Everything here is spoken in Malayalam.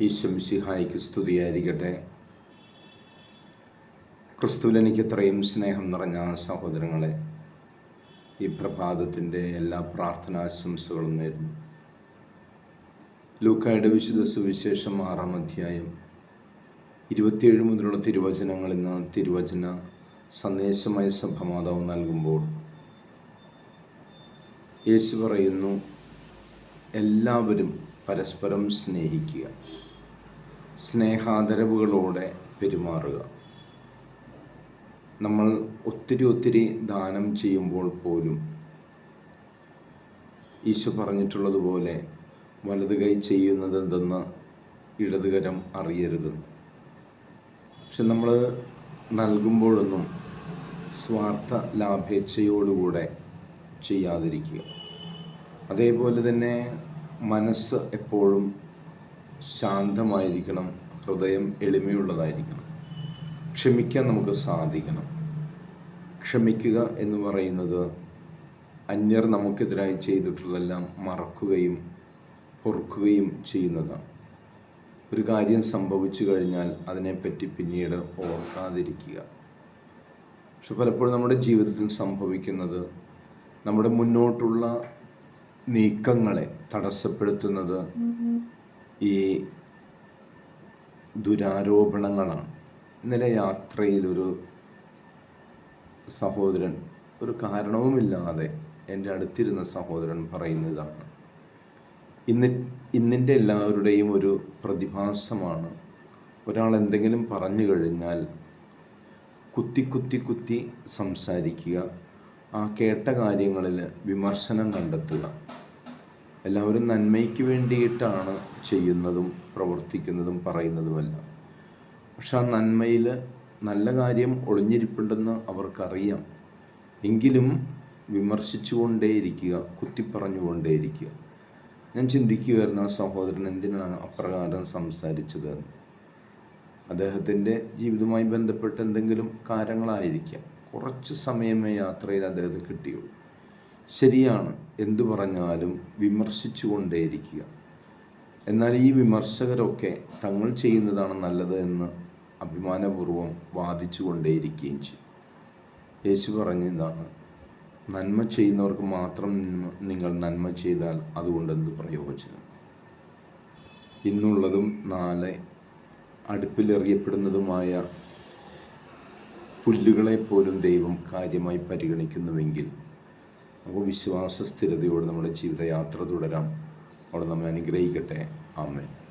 ഈശ്വം സിഹായിക്ക് സ്തുതിയായിരിക്കട്ടെ. ക്രിസ്തുവിൽ എനിക്ക് ഇത്രയും സ്നേഹം നിറഞ്ഞ സഹോദരങ്ങളെ ഈ പ്രഭാതത്തിന്റെ എല്ലാ പ്രാർത്ഥനാശംസകളും നേരുന്നു. ലൂക്കായുടെ വിശുദ്ധ സുവിശേഷം ആറാം അധ്യായം ഇരുപത്തിയേഴ് മുതലുള്ള തിരുവചനങ്ങൾ നിന്ന് തിരുവചന സന്ദേശമായ സഭമാതാവ് നൽകുമ്പോൾ യേശു പറയുന്നു എല്ലാവരും പരസ്പരം സ്നേഹിക്കുക. സ്നേഹാദരവുകളോടെ പെരുമാറുക. നമ്മൾ ഒത്തിരി ഒത്തിരി ദാനം ചെയ്യുമ്പോൾ പോലും ഈശോ പറഞ്ഞിട്ടുള്ളതുപോലെ വലത് കൈ ചെയ്യുന്നത് എന്തെന്ന് ഇടതുകരം അറിയരുത്. പക്ഷെ നമ്മൾ നൽകുമ്പോഴൊന്നും സ്വാർത്ഥ ലാഭേച്ഛയോടുകൂടെ ചെയ്യാതിരിക്കുക. അതേപോലെ തന്നെ മനസ്സ് എപ്പോഴും ശാന്തമായിരിക്കണം ഹൃദയം എളിമയുള്ളതായിരിക്കണം. ക്ഷമിക്കാൻ നമുക്ക് സാധിക്കണം. ക്ഷമിക്കുക എന്ന് പറയുന്നത് അന്യർ നമുക്കെതിരായി ചെയ്തിട്ടുള്ളതെല്ലാം മറക്കുകയും പൊറുക്കുകയും ചെയ്യുന്നതാണ്. ഒരു കാര്യം സംഭവിച്ചു കഴിഞ്ഞാൽ അതിനെപ്പറ്റി പിന്നീട് ഓർക്കാതിരിക്കുക. പക്ഷെ പലപ്പോഴും നമ്മുടെ ജീവിതത്തിൽ സംഭവിക്കുന്നത് നമ്മുടെ മുന്നോട്ടുള്ള നീക്കങ്ങളെ തടസ്സപ്പെടുത്തുന്നത് ഈ ദുരാരോപണങ്ങളാണ്. ഇന്നലെ യാത്രയിലൊരു സഹോദരൻ ഒരു കാരണവുമില്ലാതെ എന്റെ അടുത്തിരുന്ന സഹോദരൻ പറയുന്നതാണ്. ഇന്ന് ഇന്നിന്റെ എല്ലാവരുടെയും ഒരു പ്രതിഭാസമാണ് ഒരാൾ എന്തെങ്കിലും പറഞ്ഞു കഴിഞ്ഞാൽ കുത്തി കുത്തി കുത്തി സംസാരിക്കുക. ആ കേട്ട കാര്യങ്ങളിൽ വിമർശനം കണ്ടെത്തുക. എല്ലാവരും നന്മയ്ക്ക് വേണ്ടിയിട്ടാണ് ചെയ്യുന്നതും പ്രവർത്തിക്കുന്നതും പറയുന്നതുമല്ല. പക്ഷെ ആ നന്മയിൽ നല്ല കാര്യം ഒളിഞ്ഞിരിപ്പുണ്ടെന്ന് അവർക്കറിയാം. എങ്കിലും വിമർശിച്ചുകൊണ്ടേയിരിക്കുക കുത്തിപ്പറഞ്ഞുകൊണ്ടേയിരിക്കുക. ഞാൻ ചിന്തിക്കുകയായിരുന്നു ആ സഹോദരൻ എന്തിനാണ് അപ്രകാരം സംസാരിച്ചത് അദ്ദേഹത്തിന്റെ ജീവിതവുമായി ബന്ധപ്പെട്ട് എന്തെങ്കിലും കാര്യങ്ങളായിരിക്കാം. കുറച്ച് സമയമേ യാത്രയിൽ അദ്ദേഹത്തെ കിട്ടിയുള്ളൂ. ശരിയാണ് എന്തു പറഞ്ഞാലും വിമർശിച്ചു കൊണ്ടേയിരിക്കുക എന്നാൽ ഈ വിമർശകരൊക്കെ തങ്ങൾ ചെയ്യുന്നതാണ് നല്ലത് എന്ന് അഭിമാനപൂർവം വാദിച്ചു കൊണ്ടേയിരിക്കുകയും ചെയ്യും. യേശു പറഞ്ഞതാണ് നന്മ ചെയ്യുന്നവർക്ക് മാത്രം നിങ്ങൾ നന്മ ചെയ്താൽ അതുകൊണ്ട് എന്ത് പ്രയോജനം? ഇന്നുള്ളതും നാളെ അടുപ്പിലെറിയപ്പെടുന്നതുമായ പുല്ലുകളെ പോലും ദൈവം കാര്യമായി പരിഗണിക്കുന്നുവെങ്കിൽ നമുക്ക് വിശ്വാസ സ്ഥിരതയോടെ നമ്മുടെ ജീവിതയാത്ര തുടരാം. അവിടെ നമ്മെ അനുഗ്രഹിക്കട്ടെ. ആമേൻ.